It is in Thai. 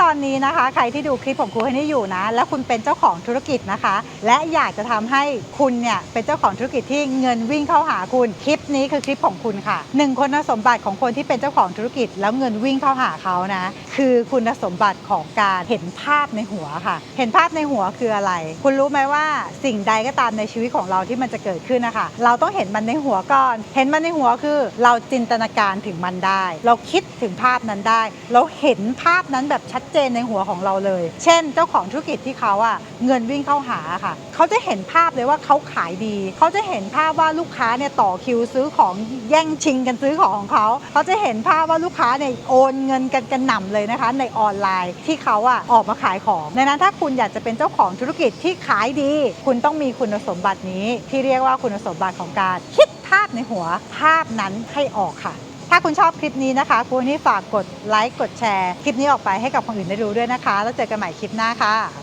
ตอนนี้นะคะ ใครที่ดูคลิปของครูให้นี่อยู่นะ แล้วคุณเป็นเจ้าของธุรกิจนะคะ และอยากจะทำให้คุณเนี่ยเป็นเจ้าของธุรกิจที่เงินวิ่งเข้าหาคุณ คลิปนี้คือคลิปของคุณค่ะหนึ่งคุณสมบัติของคนที่เป็นเจ้าของธุรกิจ แล้วเงินวิ่งเข้าหาเขานะ คือคุณสมบัติของการเห็นภาพในหัวค่ะ เห็นภาพในหัวคืออะไร คุณรู้ไหมว่าสิ่งใดก็ตามในชีวิตของเราที่มันจะเกิดขึ้นนะคะ เราต้องเห็นมันในหัวก่อน เห็นมันในหัวคือ เราจินตนาการถึงมันได้ เราคิดถึงภาพนั้นได้ เราเห็นภาพนั้นแบบชัดเจนในหัวของเราเลย เช่น เจ้าของธุรกิจที่เขาอะเงินวิ่งเข้าหาค่ะ เขาจะเห็นภาพเลยว่าเขาขายดี เขาจะเห็นภาพว่าลูกค้าเนี่ยต่อคิวซื้อของแย่งชิงกันซื้อของของเขา เขาจะเห็นภาพว่าลูกค้าเนี่ยโอนเงินกันกันหน่ำเลยนะคะ ในออนไลน์ที่เขาอะออกมาขายของดังนั้นถ้าคุณอยากจะเป็นเจ้าของธุรกิจที่ขายดี คุณต้องมีคุณสมบัตินี้ที่เรียกว่าคุณสมบัติของการคิดภาพในหัวภาพนั้นให้ออกค่ะ ถ้าคุณชอบคลิปนี้นะคะคุณนี่ฝากกดไลค์กดแชร์คลิปนี้ออกไปให้กับคนอื่นได้รู้ด้วยนะคะ แล้วเจอกันใหม่คลิปหน้าค่ะ